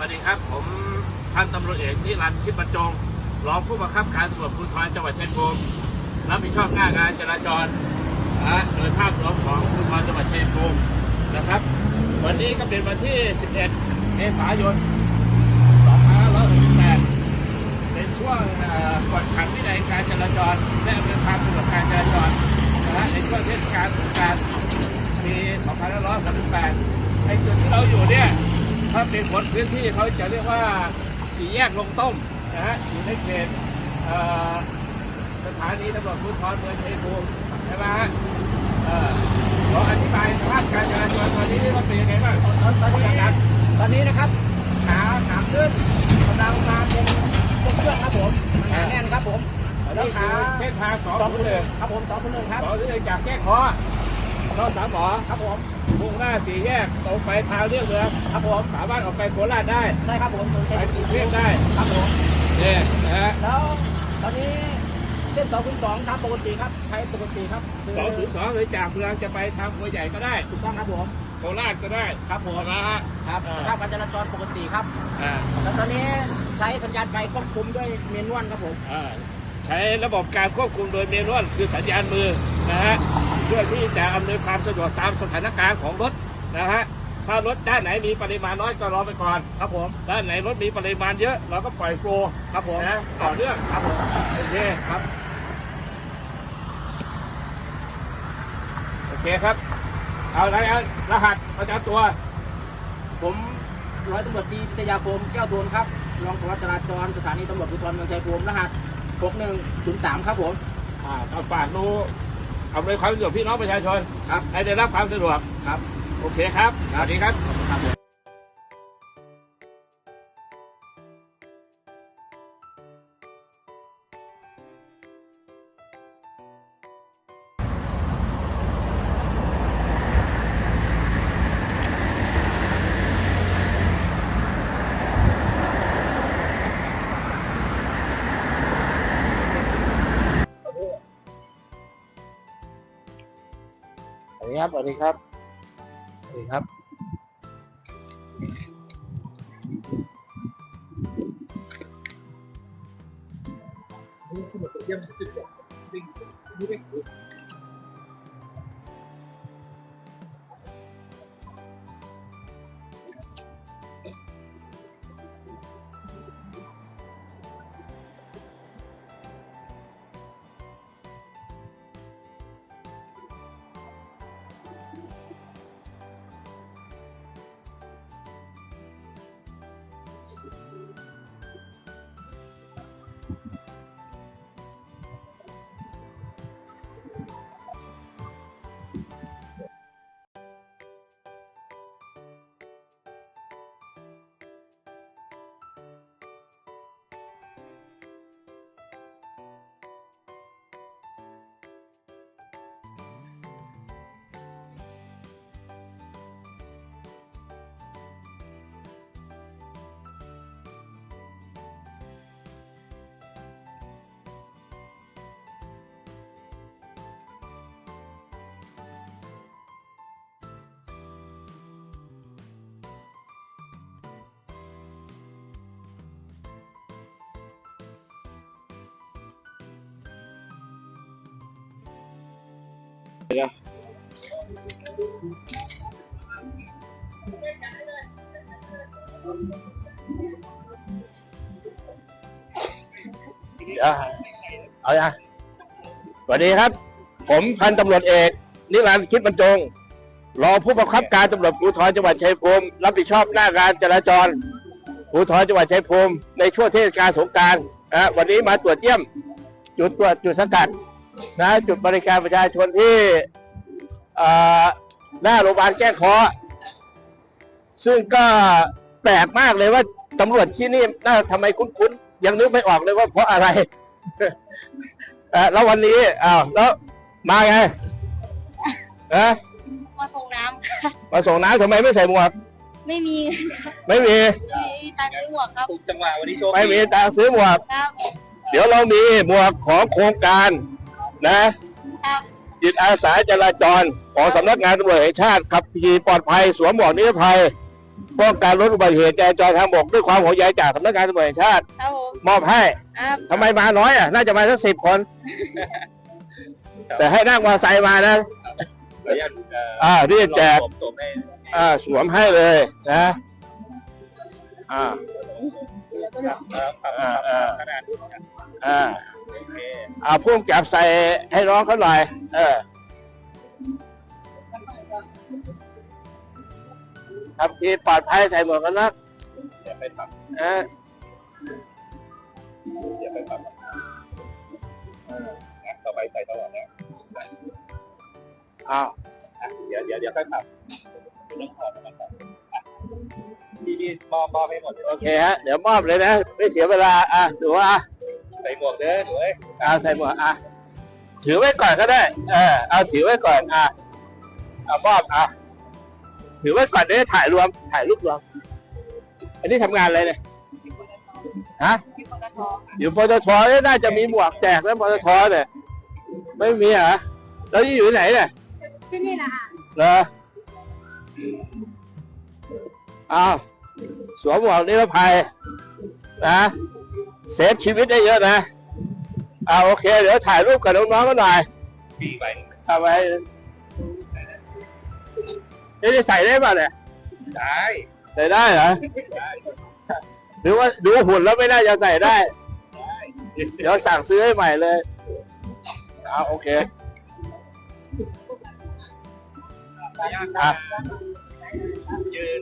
สวัสดีครับ ผมพันตำรวจเอกนิรันดร์คิดบรรจงรองผู้บังคับการตำรวจภูธรจังหวัดชัยภูมิรับผิดชอบหน้างานจราจรนะโดยภาพรวมของภูธรจังหวัดชัยภูมินะครับ วันนี้ก็เป็นวันที่ 11 เมษายน 2568เป็นช่วงกวดขันวินัยการจราจร และอำนวยความสะดวกการจราจรนะฮะในช่วงเทศกาลสงกรานต์ปี 2568ไอ้จุดที่เราอยู่เนี่ย ถ้าเป็นคนพื้นที่เขาจะเรียกว่าสี่แยกลงต้มนะฮะอยู่ในเขตเอ่อสถานีตำรวจภูธรเมืองชัยภูมิใช่ไหมฮะเอ่อขออธิบายสภาพการจราจรตอนนี้ว่าเป็นยังไงบ้างตอนตอนตอนนี้ครับตอนนี้นะครับขาขามขึ้นกำลังมาเป็นเครื่องครับผมหนาแน่นครับผมอันแล้วนี้คืขาอเส้นทางสองสองศูคุนณย์หนึ่งครับผมสองคุณหนึ่งครับสองศูนย์หนึ่งจากแก้คอ เข้าสามหมอครับผมมุ่งหน้าสี่แยกตรงไปทางเลี่ยงเมืองครับผมสามารถออกไปโคราชได้ได้ครับผมไปกรุงเทพได้ครับผมเนี่ยนะฮะแล้วตอนนี้เส้นสองคุณสองทำปกติครับใช้ปกติครับคืสองศูนย์สองหรือจากเมืองจะไปทางหัวใหญ่ก็ได้ถูกต้องครับผมโคราชก็ได้ครับผมนะฮะครับอ่าสภาพการจราจรปกติครับอ่าแล้วตอนนี้ใช้สัญญาณไฟควบคุมด้วยเมนวลครับผมอ่าใช้ระบบการควบคุมโดยเมนวลคือสัญญาณมือนะฮะ เพื่อที่จะอำนวยความสะดวกตามสถานการณ์ของรถนะฮะถ้ารถด้านไหนมีปริมาณน้อยก็รอไปก่อนครับผมด้านไหนรถมีปริมาณเยอะเราก็ปล่อยโฟลว์ครับผมนะต่อเนื่องครับผมโอเคครับโอเคครับ เอาอะไรเอารหัสประจำตัว ผมร้อยตำรวจตรีพิทยาคมแก้วทวนครับรองสารวัตรจราจรสถานีตำรวจภูธรเมืองชัยภูมิรหัส 6103 ครับผมอ่าก็ฝากดู อำนวยความสะดวกพี่น้องประชาชนครับ ให้ได้รับความสะดวกครับ โอเคครับ สวัสดีครับ ครับสวัสดีครับสวัสดีครับสวัสดีค รับอ่าเอาอย่างสวัสดีครับ ผมพันตำรวจเอกนิรันดร์คิดบรรจง รองผู้บังคับการตำรวจภูธรจังหวัดชัยภูมิรับผิดชอบหน้างานจราจรภูธรจังหวัดชัยภูมิในช่วงเทศกาลสงกรานะฮะวันนี้มาตรวจเยี่ยม จุดตรวจจุดสกัด นะจุดบริการประชาชนที่เอ่อหน้าโรงพยาบาลแก้งเคอซึ่งก็แปลกมากเลยว่าตำรวจที่นี่น่าทำไมคุ้นๆ ยังนึกไม่ออกเลยว่าเพราะอะไรเอ่อแล้ววันนี้อ้าวแล้วมาไงเอะมาส่งน้ำค่ะมาส่งน้ำทำไมไม่ใส่หมวก ไม่มี ไม่มีไม่มีตังค์ซื้อหมวกครับจังหวะวันนี้โชคไม่มีตังค์ซื้อหมวกครับเดี๋ยวเรามีหมวกของโครงการ นะครับจิตอาสาจราจรของสำนักงานตำรวจแห่งชาติขับขี่ปลอดภัยสวมหมวกนิรภัยป้องกันลดอุบัติเหตุจราจรทางบกด้วยความห่วงใยจากสำนักงานตำรวจแห่งชาติ ครับผมมอบให้ครับทำไมมาน้อยอะน่าจะมาสักสิบคน แต่ให้นั่งมอเตอร์ไซค์มานะ ขออนุญาตเอ่ออ่าที่จะแจกผมส่งให้อ่าสวมให้เลยนะอ่าครับครับครับอ่าอ่า ขนาดนี้ครับอ่า โอเคอ่าพุ่มจับใส่ให้น้องเขาหน่อย เออครับที่ปลอดภัยใส่หมวกกันน็อกอย่าไปทเออำอย่าไปทำงั้นต่อไปใส่ตลอดนะอ้าวอะเดี๋ยวเดี๋ยวเดี๋ยวค่อยทำเรื่องถอดมันก่อนอะพี่พี่มอบมอบให้หมดเลยโอเคฮะเดี๋ยวมอบเลยนะ ไม่เสียเวลาอะดูว่าใส่หมวกเด้อหนูเอ้ยเอาใส่หมวกอะถือไว้ก่อนก็ได้ เออเอาถือไว้ก่อนอะเอามอบอะถือไว้ก่อนเดี๋ยวจะถ่ายรวม ถ่ายรูปรวม อันนี้ทำงานอะไรเนี่ยฮะอยู่ปตทเนี่ยน่าจะมีหมวกแจกแล้วปตทเนี่ยไม่มีเหรอแล้วนี่อยู่ที่ไหนเนี่ยที่นี่นะฮะเหรออ้าวสวมหมวกนิรภัยนะ เซฟชีวิตได้เยอะนะอ่าโอเค เดี๋ยวถ่ายรูปกับน้องๆก็หน่อยปีไปเอาไว้นี่จะใส่ได้ป่ะเนี่ยได้ใส่ได้เหรอหรือว่าดูหุ่นแล้วไม่น่าจะใส่ได้ เดี๋ยวสั่งซื้อให้ใหม่เลยเอาโอเคอะยืน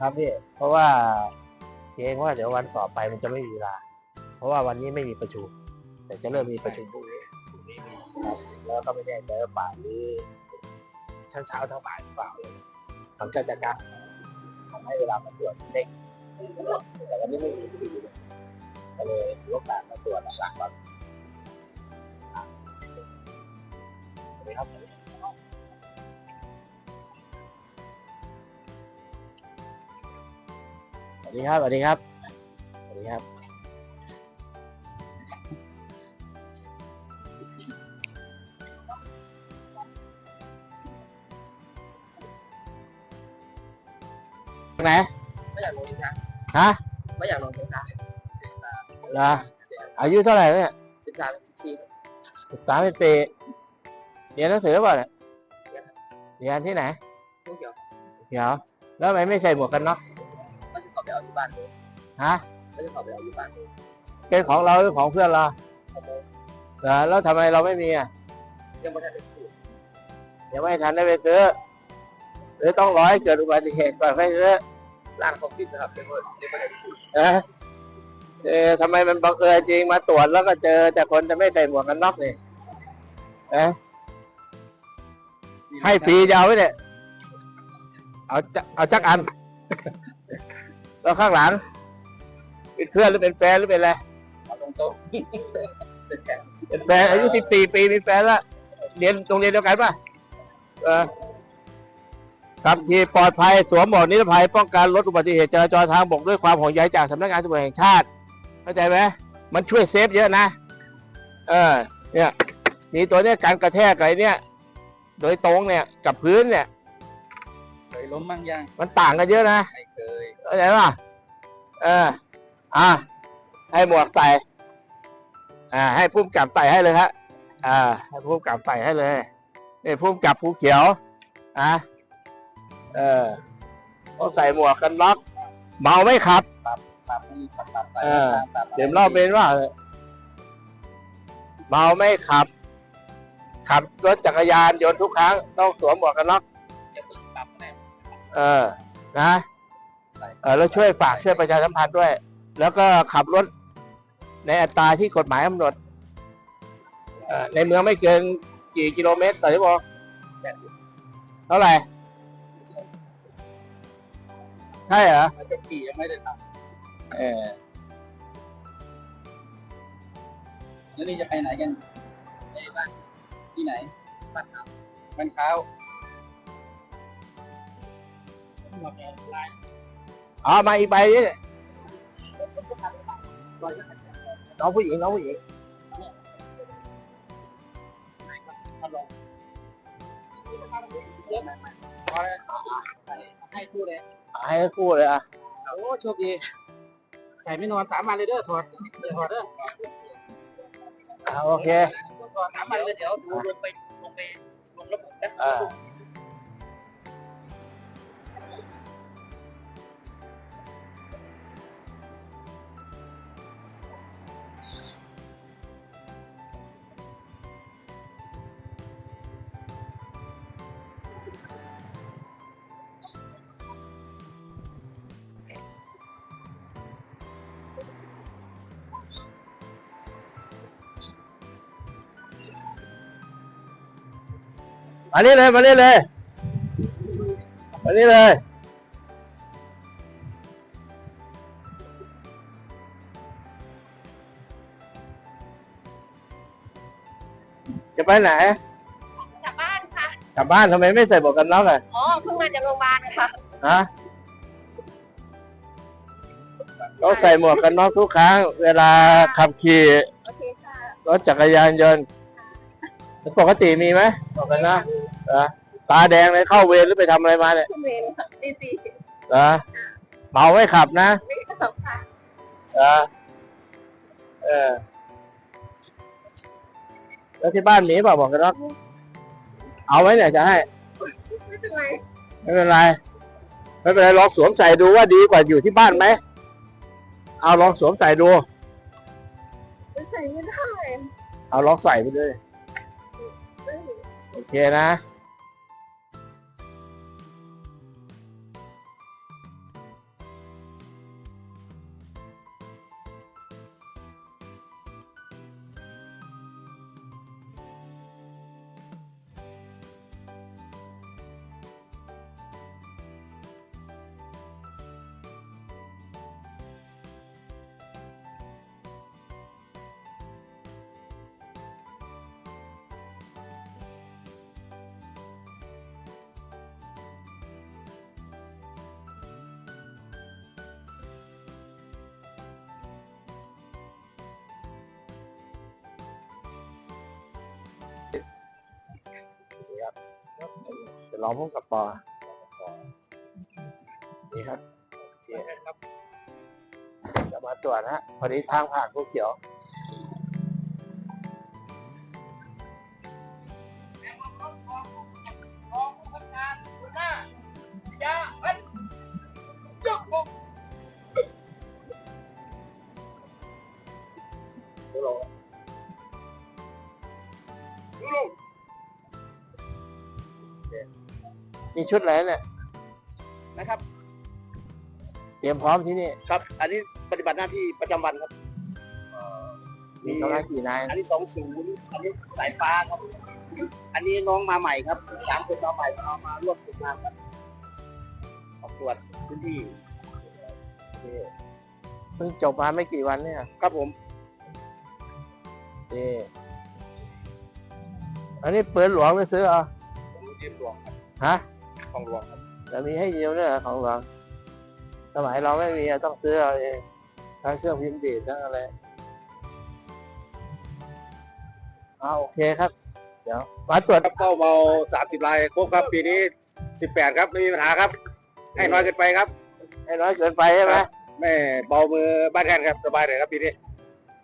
ครับพี่เพราะว่าเกรงว่าเดี๋ยววันต่อไปมันจะไม่มีเวลา เพราะว่าวันนี้ไม่มีประชุม แต่จะเริ่มมีประชุมพรุ่งนี้ครับแล้วก็ไม่แน่ใจว่าบ่ายหรือชั้นเช้าทั้งบ่ายหรือเปล่าผมจะจัดการทำให้เวลามันตรวจเร่งแต่วันนี้ไม่มีก็เลยมีโอกาสมาตรวจหลักๆก่อนอะสวัสดีครับ ดีครับสวัสดีครับสวัสดีครับ ไหนไม่อยากลงสินค้าฮะไม่อยากลงสินค้าเหรออายุเท่าไหร่แล้วเนี่ยสิบสามสี่สิบสามปีเรียนหนังสือเปล่าเนี่ยเรียนที่ไหนลูกเขียวเดี๋ยว แล้วทำไมไม่ใส่หมวกกันน็อกก็จะขอไป เอาอยู่บ้านเลยฮะก็จะขอไปเอาอยู่บ้านเลยเป็นของเราหรือของเพื่อนเราขโมยเหรอแล้วทำไมเราไม่มีอะยังไม่ทันได้พูดยังไม่ทันได้ไปซื้อหรือต้องรอให้เกิดอุบัติเหตุก่อนไปซื้อร้านเขาปิดนะครับยังไม่ยังไม่ได้พูดเอะเอะทำไมมันบังเอิญจริงมาตรวจแล้วก็เจอ แต่คนจะไม่ใส่หมวกกันน็อกนี่เอะให้ฟรียาวไว้เนี่ยเอาจะเอาจักอัน แล้วข้างหลัง เป็นเพื่อนหรือเป็นแฟนหรือเป็นอะไรเอาตรงๆเป็นแค่เป็นแฟนอายุสิบสี่ปีมีแฟนแล้วเรียนโรงเรียนเดียวกันป่ะเออขับขี่ปลอดภัยสวมหมวกนิรภัยป้องกันลดอุบัติเหตุจราจรทางบกด้วยความห่วงใยจากสำนักงานตำรวจแห่งชาติเข้าใจไหมมันช่วยเซฟเยอะนะ เออ เนี่ยมีตัวเนี้ยการกระแทกอะไรเนี่ย โดยตรงเนี่ยกับพื้นเนี่ย เคยล้มบ้างยังมันต่างกันเยอะนะ ไม่เคย เข้าใจป่ะเอออะให้หมวกใส่อ่า ให้พุ่มกับใส่ให้เลยฮะอ่า ให้พุ่มกับใส่ให้เลยนี่พุ่มกับภูเขียวอะเออต้องใส่หมวกกันน็อกเมาไม่ขับอ่าเออเดี๋ยวรอบเป็นว่าเมาไม่ขับ ขับรถจักรยานยนต์ทุกครั้ง ต้องสวมหมวกกันน็อกเออ นะ เออแล้วช่วยฝากช่วยประชาสัมพันธ์ด้วย แล้วก็ขับรถในอัตราที่กฎหมายกำหนดเอ่อในเมืองไม่เกินกี่กิโลเมตรต่อชั่วโมงเท่าไหร่สใช่เหรอใบขับขี่ยังไม่ได้ทเออำแล้วนี่จะไปไหนกันไปบ้านที่ไหนบ้านเขาบ้านเขา เอามาอีกใบนี่น้องผู้หญิงน้องผู้หญิงให้คู่เลยให้ทั้งคู่เลยอะโอ้โชคดีใส่ไม่นอนสามวันเลยเด้อถอดเดี๋ยวถอดเด้ออ่าโอเคถอดสามวันเลยเดี๋ยวดูลงไปลงไปลงระบบนะ มานี่เลยมานี่เลยมานี่เลยจะไปไหนกลับบ้านค่ะ กลับบ้านทำไมไม่ใส่หมวกกันน็อกอะอ๋อเพิ่งมาจากโรงพยาบาลค่ะฮะต้องใส่หมวกกันน็อกทุกครั้ง เวลาขับขี่โอเคค่ะรถจักรยานยนต์ ปกติมีไหมหมวกกันน็อก เหรอตาแดงเลยเข้าเวรหรือไปทำอะไรมาเนี่ยคุณเมนค่ะดีซีเหรอเมาไม่ขับนะไม่ได้ตกค่ะเหรอเออแล้วที่บ้านมีเปล่าหมวกกันน็อกเอาไว้เนี่ยจะให้ ไม่เป็นไรไม่เป็นไรไม่เป็นไรลองสวมใส่ดูว่าดีกว่าอยู่ที่บ้านไหมเอาลองสวมใส่ดูใส่ไม่ได้เอาลองใส่ไปเลย โอเคนะ จะลองพุ่งกับปอนี่ครับนี่ครับจะมาตรวจฮะพอดีทางผ่านผู้เขียว มีชุดอะไรเนี่ยนะครับ เตรียมพร้อมที่นี่ครับ อันนี้ปฏิบัติหน้าที่ประจำวันครับ มีกำลังกี่นายอันนี้สองศูนย์อันนี้สายฟ้าครับ อันนี้น้องมาใหม่ครับสามคนมาใหม่เอามาร่วมฝึกงานครับออกตรวจพื้นที่เพิ่งจบมาไม่กี่วันเนี่ย ครับผมนี่อันนี้ปืนหลวงไปซื้อเหรอผมยืมหลวงครับฮะ ของหลวงครับแล้วมีให้ยืมด้วยเหรอของหลวงสมัยเราไม่มีอะต้องซื้อเอาเองทั้งเครื่องพิมพ์ดีดทั้งอะไรเอาโอเคครับ เดี๋ยวมาตรวจครับก็เมาสามสิบลายครบครับ ปีนี้สิบแปดครับไม่มีปัญหาครับ ให้น้อยเกินไปครับ ให้น้อยเกินไปใช่ไหมไม่เบามือบ้านแทนครับสบายเลยครับปีนี้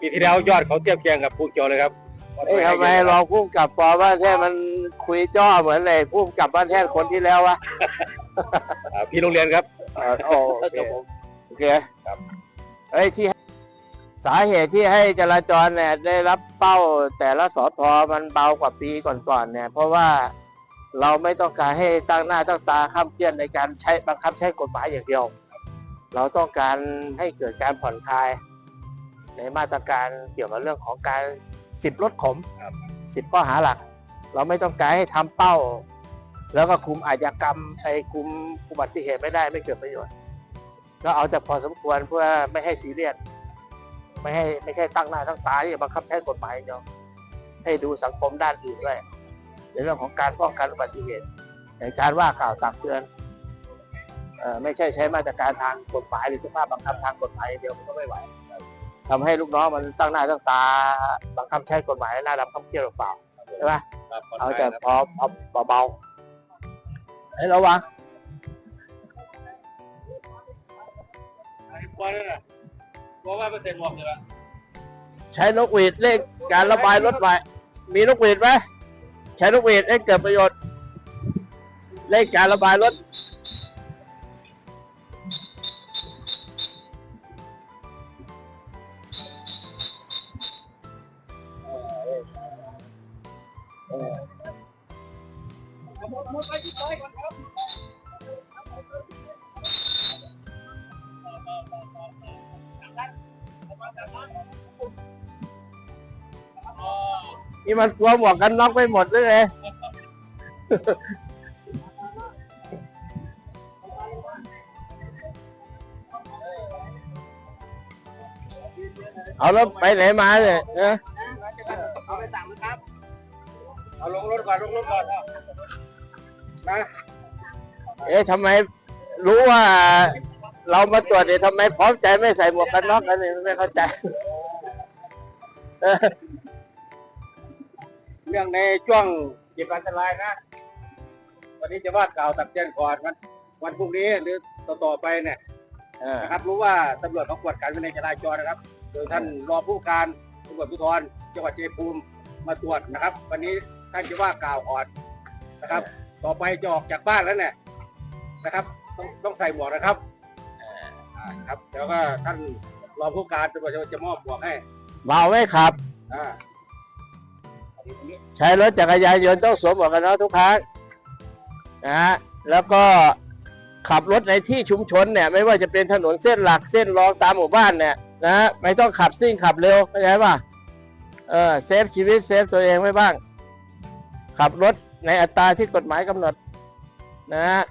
ปีที่แล้วยอดเขาเทียบเคียงกับภูเขียวเลยครับ เอ้ยทำไมรองพุ่มกับปอบ้านแท่นมันคุยจ้อเหมือนเลยพุ่มกับบ้านแท่นคนที่แล้ววะอ่าพี่โรงเรียนครับเออโอ้โอเคครับผม โอเคเอ้ยที่สาเหตุที่ให้จราจรเนี่ยได้รับเป้าแต่ละสอทอมันเบากว่าปีก่อนๆเนี่ย เพราะว่าเราไม่ต้องการให้ตั้งหน้าตั้งตาข้ามเคลื่อนในการใช้บังคับใช้กฎหมายอย่างเดียว เราต้องการให้เกิดการผ่อนคลาย ในมาตรการเกี่ยวกับเรื่องของการ สิบลดขมสิบข้อหาหลัก เราไม่ต้องการให้ทำเป้า แล้วก็คุมอาชญากรรมไอ้คุมอุบัติเหตุไม่ได้ไม่เกิดประโยชน์ ก็เอาแต่พอสมควรเพื่อไม่ให้ซีเรียสไม่ให้ไม่ใช่ตั้งหน้าตั้งตาที่จะบังคับใช้กฎหมายอย่างเดียวให้ดูสังคมด้านอื่นด้วยในเรื่องของการป้องกันอุบัติเหตุ อย่างชาญว่ากล่าวตักเตือนเอ่อไม่ใช่ใช้มาตรการทางกฎหมายหรือสภาพบังคับทางกฎหมายอย่างเดียวมันก็ไม่ไหว ทำให้ลูกน้องมันตั้งหน้าตั้งตาบังคับใช้กฎหมายหน้าดำข้ามเที่ยวหรือเปล่าใช่ไหมเอาแต่พอเอาเบาๆให้ระวังกลัวเลยนะกลัวว่าเปอร์เซ็นต์หมดเลยละใช้นกหวีดเร่งการระบายรถไฟมีนกหวีดไหมใช้นกหวีดให้เกิดประโยชน์เร่งการระบายรถ นี่มันกลัวหมวกกันน็อกไปหมดเลย เอาแล้วไปไหนมาเนี่ยเออเอาไปสั่งนะครับ เอาลงรถก่อนลงรถก่อน นะ เอ๊ะทำไมรู้ว่าเรามาตรวจเนี่ยทำไมพร้อมใจไม่ใส่หมวกกันน็อกกันเนี่ยไม่เข้าใจ เรื่องในช่วงจิตอันตรายนะ วันนี้จะว่ากล่าวตักเตือนก่อนวันวันพรุ่งนี้หรือต่อต่อไปเนี่ยนะครับ รู้ว่าตำรวจเขากวดการวินัยจราจรนะครับ โดยท่านรองผู้การตำรวจภูธรจังหวัดเชัยงภูมิมาตรวจนะครับ วันนี้ท่านจะว่ากล่าวก่อนนะครับ ต่อไปจะออกจากบ้านแล้วเนี่ยนะครับ ต้องต้องใส่หมวกนะครับอ่าครับแล้วก็ท่านรองผู้การตำรวจจะมอบหมวกให้เมาไม่ขับอ่าใช้รถจักรยานยนต์ต้องสวมหมวกกันน็อกทุกครั้งนะฮะแล้วก็ขับรถในที่ชุมชนเนี่ยไม่ว่าจะเป็นถนนเส้นหลักเส้นรองตามหมู่บ้านเนี่ยนะฮะไม่ต้องขับซิ่งขับเร็วเข้าใจป่ะเออเซฟชีวิตเซฟตัวเองไว้บ้าง ขับรถ ในอัตราที่กฎหมายกำหนดนะฮะ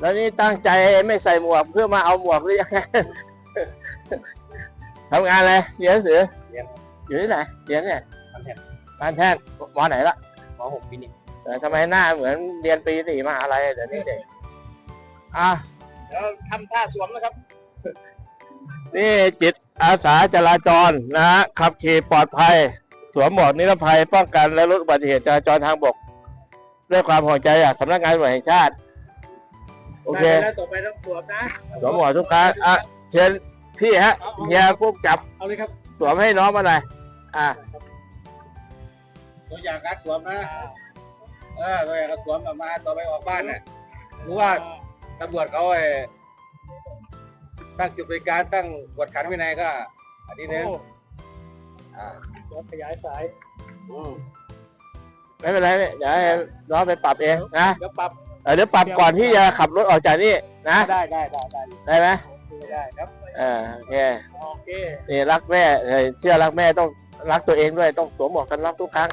แล้วนี่ตั้งใจไม่ใส่หมวกเพื่อมาเอาหมวกหรือยังไงทำงานอะไรเรียนหนังสือเรียนอยู่ที่ไหนเรียนเนี่ยทำแผ่นบ้านแท่นมอไหนละมหกปีหนึ่งแต่ทำไมหน้าเหมือนเรียนปีสี่มหาลัยเดี๋ยวนี้เด็กอะแล้วทำท่าสวมนะครับ นี่จิตอาสาจราจรนะฮะขับขี่ปลอดภัยส วมหมวกนิรภัยป้องกันและลดอุบัติเหตุจราจรทางบกด้วยความห่วงใยจากสำนักงานตำรวจแห่งชาติ โอเคแล้วต่อไปต้องสวมนะสวมหมวกทุกครั้งอะเชิญพี่ฮะเฮียปุ๊บจับเอาเลยครับสวมให้น้องมาหน่อยอะตัวอย่างการสวมนะเออตัวอย่างการสวมออกมาต่อไปออกบ้านเนี่ยรู้ว่าตำรวจเขาไอ้ตั้งจุดบริการตั้งกวดขันวินัยก็ อันนี้นึง อ่าขยายสายอืมไม่เป็นไรเนี่ยเดี๋ยวให้น้องไปปรับเองนะเดี๋ยวปรับเออเดี๋ยวปรับก่อนที่จะขับรถออกจากนี่นะได้ได้ได้ได้ได้ไหมได้ครับเออโอเคโอเคนี่รักแม่เอ่อเชื่อรักแม่ต้องรักตัวเองด้วยต้องสวมหมวกกันน็อกทุกครั้ง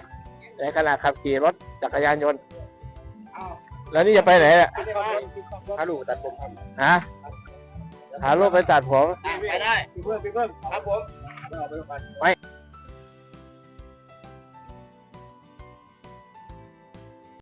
ในขณะขับขี่รถจักรยานยนต์เอาแล้วนี่จะไปไหนอะฮาลูตัดผมครับฮะหาลูกไปตัดผมไปได้พี่เพิ่มพี่เพิ่มครับผมเอาไปก่อน